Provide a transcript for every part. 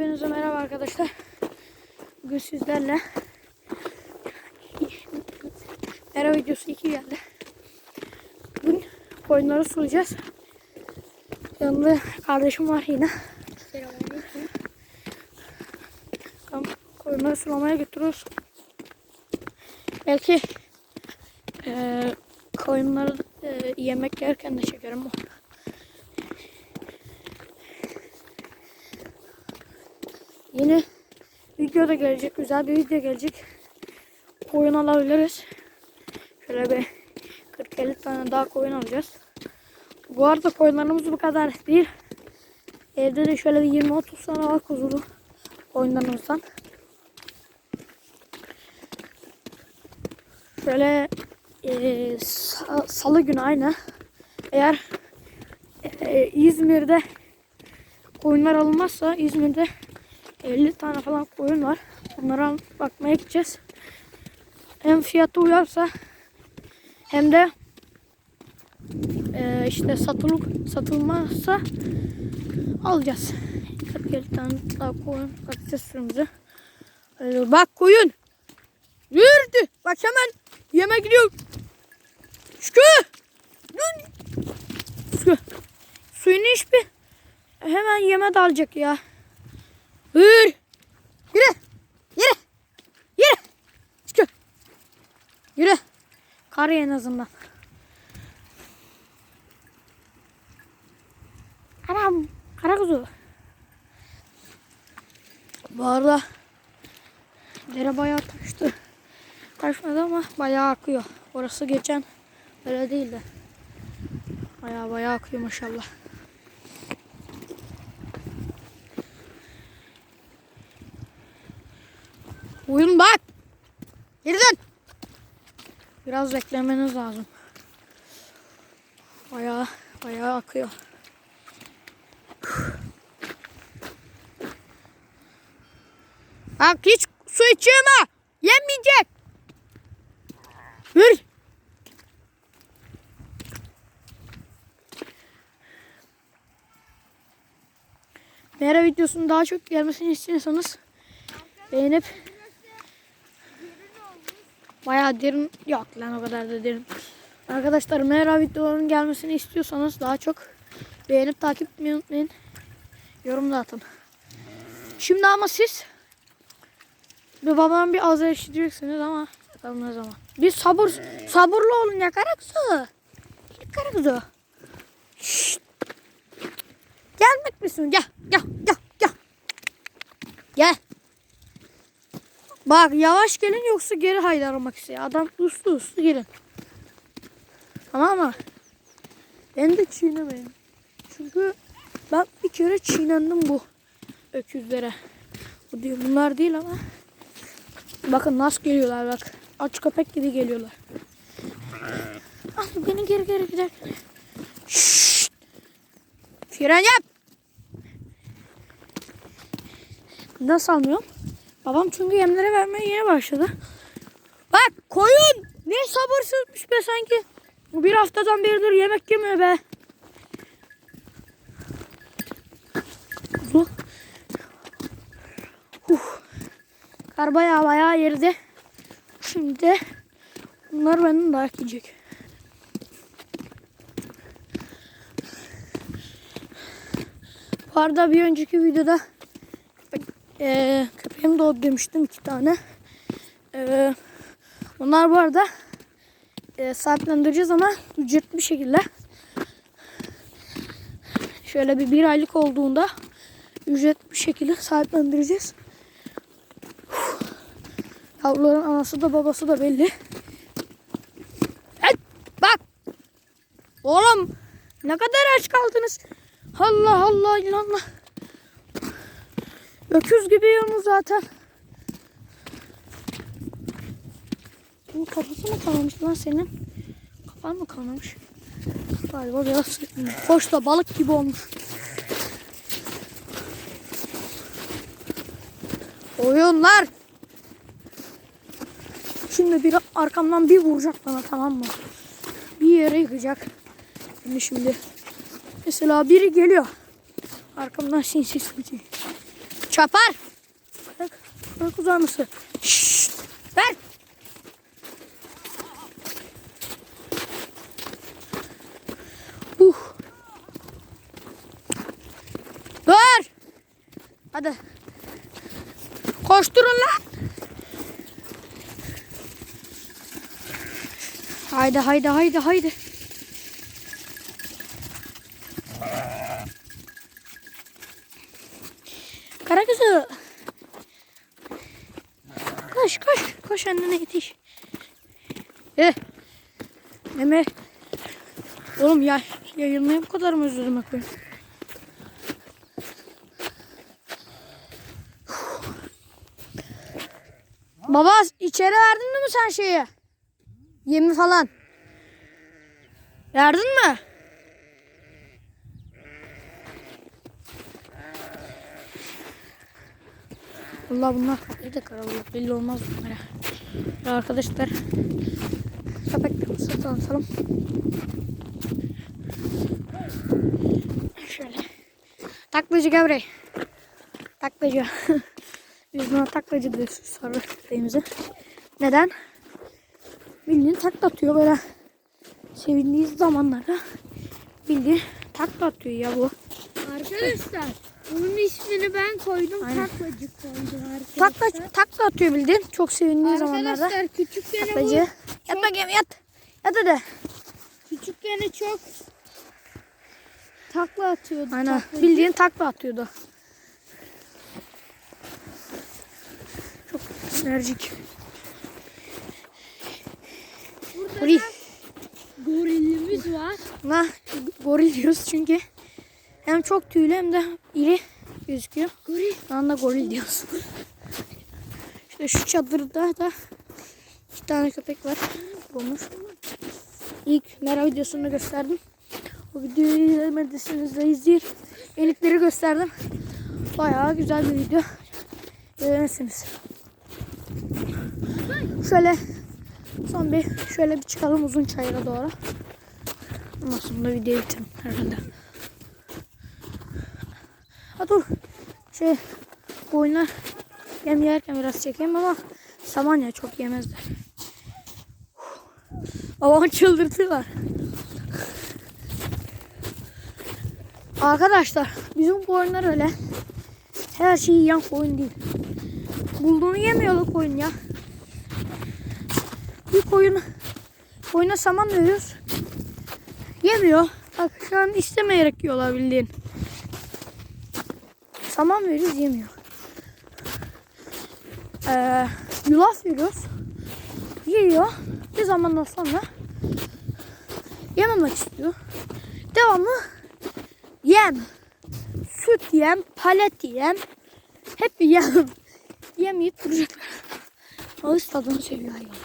Hepinize merhaba arkadaşlar. Bugün sizlerle Merhaba videosu 2 geldi. Bugün koyunları sulayacağız. Yanında kardeşim var yine. Tamam, koyunları sulamaya götürüyoruz. Belki eee koyunları eee, yemek yerken de çekerim. Yeni video da gelecek. Güzel bir video gelecek. Koyun alabiliriz. Şöyle bir 40-50 tane daha koyun alacağız. Bu arada koyunlarımız bu kadar değil. Evde de şöyle bir 20-30 tane var kuzulu koyunlarımızdan. Şöyle sa- salı günü aynı. Eğer eee, İzmir'de koyunlar alınmazsa İzmir'de 50 tane falan koyun var. Onlara bakmaya gideceğiz. Hem fiyatı uyarsa hem de eee, işte satılık satılmazsa alacağız. 40 tane daha koyun bakacağız sürümüze. Öyle bak koyun. Yürüdü. Bak hemen yeme gidiyor. Şükür. Şükür. Suyunu iç bir. Hemen yeme dalacak ya. Yürü. Yürü. Yürü. Yürü. Çıkıyor. Yürü. Kar ye en azından. Anam. Kara kuzu. Bu arada dere bayağı taştı. Taşmadı ama bayağı akıyor. Orası geçen öyle değildi. Bayağı bayağı akıyor maşallah. Oyun bak. Geri dön. Biraz beklemeniz lazım. Bayağı bayağı akıyor. Bak hiç su içiyor? Yemeyecek. Yürü. Mera videosunun daha çok gelmesini istiyorsanız beğenip bayağı derin yok lan o kadar da derin. Arkadaşlar Mera videolarının gelmesini istiyorsanız daha çok beğenip takip etmeyi unutmayın. Yorum da atın. Şimdi ama siz bir babam bir azar işiteceksiniz ama bakalım ne zaman. Bir sabır sabırlı olun ya kara kuzu. Kara kuzu. Şşt. Gelmek misin? Gel gel gel gel. Gel. Bak yavaş gelin yoksa geri haydarlamak istiyor. Adam uslu uslu gelin. Tamam mı? Ben de çiğnemeyin. Çünkü ben bir kere çiğnendim bu öküzlere. Bu diyor bunlar değil ama. Bakın nasıl geliyorlar bak. Aç köpek gibi geliyorlar. Al beni geri geri gider. Şşt. Fren yap. Nasıl almıyorum? Babam çünkü yemlere vermeye yeni başladı. Bak koyun. Ne sabırsızmış be sanki. Bir haftadan beridir yemek yemiyor be. Kuzu. Huh. Kar bayağı bayağı yeride. Şimdi bunlar benden dayak yiyecek. Bu arada bir önceki videoda köpeğim doğdu demiştim iki tane. Eee onlar bu arada eee sahiplendireceğiz ama ücretli bir şekilde. Şöyle bir bir aylık olduğunda ücretli bir şekilde sahiplendireceğiz. Yavruların anası da babası da belli. Evet, bak. Oğlum ne kadar aç kaldınız. Allah Allah inanma. Öküz gibi yiyorsunuz zaten. Senin kafası mı kanamış lan senin? Kafan mı kanamış? Galiba biraz hoş da balık gibi olmuş. Oyunlar. Şimdi bir arkamdan bir vuracak bana tamam mı? Bir yere yıkacak. Şimdi şimdi. Mesela biri geliyor. Arkamdan sinsi sinsi. Çapar. Bırak, bırak uzanısı. Şşt. Ver. Uh. Dur. Hadi. Koşturun lan. Haydi haydi haydi haydi. Kara kızı. Koş koş. Annene yetiş. Eh. Emre. Oğlum ya yayılmaya bu kadar mı özledim bak ben? Baba içeri verdin mi sen şeyi? Yemi falan. Verdin mi? Allah bunlar farklı da karabalık belli olmaz bunlara. Arkadaşlar köpeklerimizi tanıtalım. Şöyle. Taklacı Gabriel. Taklacı. Biz buna taklacı diyoruz sarı köpeğimize. Neden? Bildiğin takla atıyor böyle. Sevindiği zamanlarda bildiğin takla atıyor ya bu. Arkadaşlar bunun ismini ben koydum. Aynen. Taklacık koydum Takla, arkadaşlar. takla atıyor bildiğin. Çok sevindiği zamanlarda. Arkadaşlar küçükken Taklacı. bu Yat bakayım yat. Yat hadi. küçükken çok takla atıyordu. Aynen. taklacı. Bildiğin takla atıyordu. Çok enerjik. Burada Goril. da gorilimiz var. Buna goril diyoruz çünkü hem çok tüylü hem de iri gözüküyor. Goril. Buna da goril diyoruz. İşte şu çadırda da iki tane köpek var. Olmuş. İlk mera videosunu gösterdim. O videoyu izlemediyseniz de izleyin. Yenikleri gösterdim. Bayağı güzel bir video. Beğenirsiniz. Şöyle son bir şöyle bir çıkalım uzun çayıra doğru. Ondan sonra videoyu bitirin herhalde. Ha dur. Şey koyunlar yem yerken biraz çekeyim ama saman ya çok yemezler. Babamı çıldırtıyorlar. Arkadaşlar bizim koyunlar öyle. Her şeyi yiyen koyun değil. Bulduğunu yemiyorlar koyun ya. Bir koyun koyuna saman veriyoruz. Yemiyor. Bak şu an istemeyerek yiyorlar bildiğin. Saman veriyoruz yemiyor. Ee, yulaf veriyoruz. Yiyor. Bir zamandan sonra yememek istiyor. Devamlı yem. Süt yem, palet yem. Hep yem. Yemeyip duracaklar. Ağız tadını seviyor hayvan.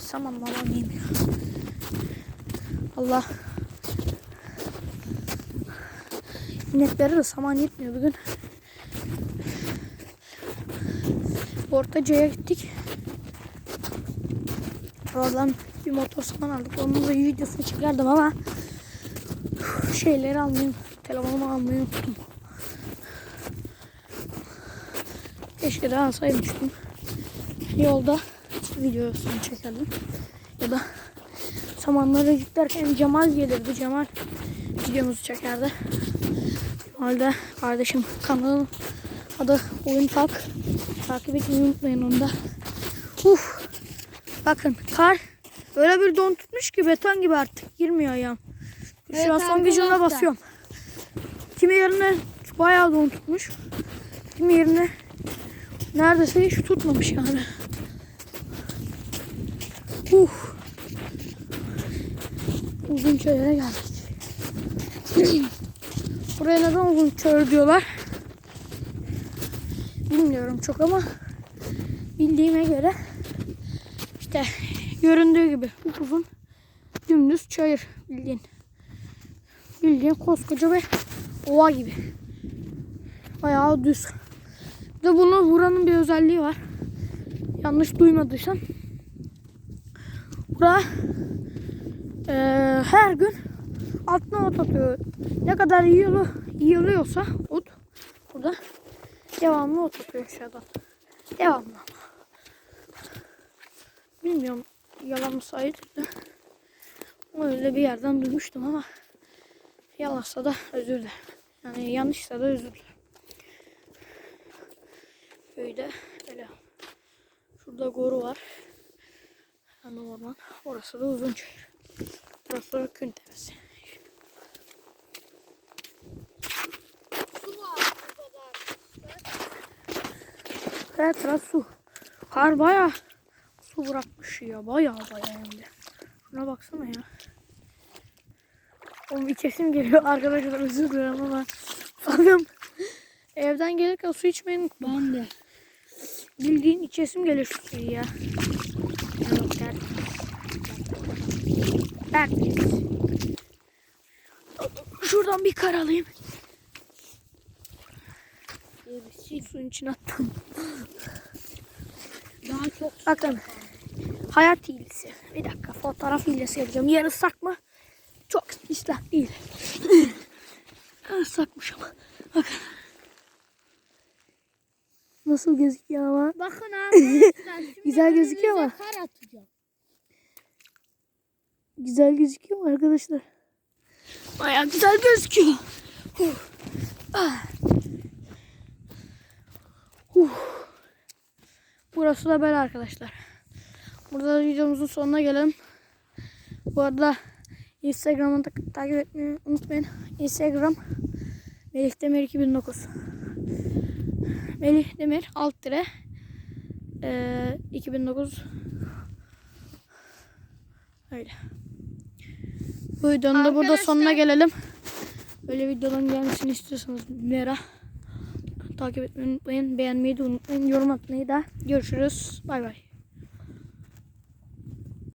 Saman maman yemiyor. Allah. İneklere de saman yetmiyor bugün. Ortaca'ya gittik. Oradan bir motor saman aldık. Onun da videosunu çekerdim ama şeyleri almayı, telefonumu almayı unuttum. Keşke de alsaymıştım. Yolda videosunu çekerdim. Ya da samanlara giderken Cemal gelirdi. Cemal videomuzu çekerdi. Halde kardeşim kanalın adı Oyun Talk. Takip etmeyi unutmayın onu da. Uf. Bakın kar öyle bir don tutmuş ki beton gibi artık girmiyor ayağım. Şu Evet an son gücümle basıyorum. Kimi yerine bayağı don tutmuş. Kimi yerine neredeyse hiç tutmamış yani. Uh. Uzun çöllere geldik. Buraya neden uzun çöl diyorlar? Bilmiyorum çok ama bildiğime göre işte göründüğü gibi uzun dümdüz çayır bildiğin. Bildiğin koskoca bir ova gibi. Bayağı düz. Bir de bunu buranın bir özelliği var. Yanlış duymadıysam. Bura eee, her gün altına ot atıyor. Ne kadar yiyor yığılıyorsa ot burada devamlı ot atıyor aşağıdan. Devamlı. Bilmiyorum yalan mı sayılır da öyle bir yerden duymuştum ama yalansa da özür dilerim. Yani yanlışsa da özür dilerim. Köyde öyle. Şurada goru var. Yani orman. Orası da uzun çayır. Burası da kün tepesi. Su var burada arkadaşlar. Her taraf su. Kar baya su bırakmış ya. Baya baya hem de. Şuna baksana ya. Oğlum içesim geliyor arkadaşlar özür dilerim ama. Sanırım evden gelirken su içmeyi unuttum. Ben de. Bildiğin içesim geliyor şu suyu ya. Evet. Tertemiz. Şuradan bir kar alayım. Gerisi Suyun içine attım. daha çok Bakın. Hayat hilesi. Bir dakika fotoğraf hilesi yapacağım. Yer ıslak mı? Çok ıslak değil. Islakmış ama. Bakın. Nasıl gözüküyor ama. Bakın arkadaşlar. Güzel gözüküyor ama. Kar atacağım. Güzel gözüküyor mu arkadaşlar? Baya güzel gözüküyor. Ah. Huh. Burası da böyle arkadaşlar. Burada da videomuzun sonuna gelelim. Bu arada Instagram'ı takip etmeyi unutmayın. Instagram Melih Demir 2009 Melih Demir alt dire eee, 2009 Öyle. Bu videonun da burada sonuna gelelim. Böyle videoların gelmesini istiyorsanız Mera takip etmeyi unutmayın. Beğenmeyi de unutmayın. Yorum atmayı da. Görüşürüz. Bay bay.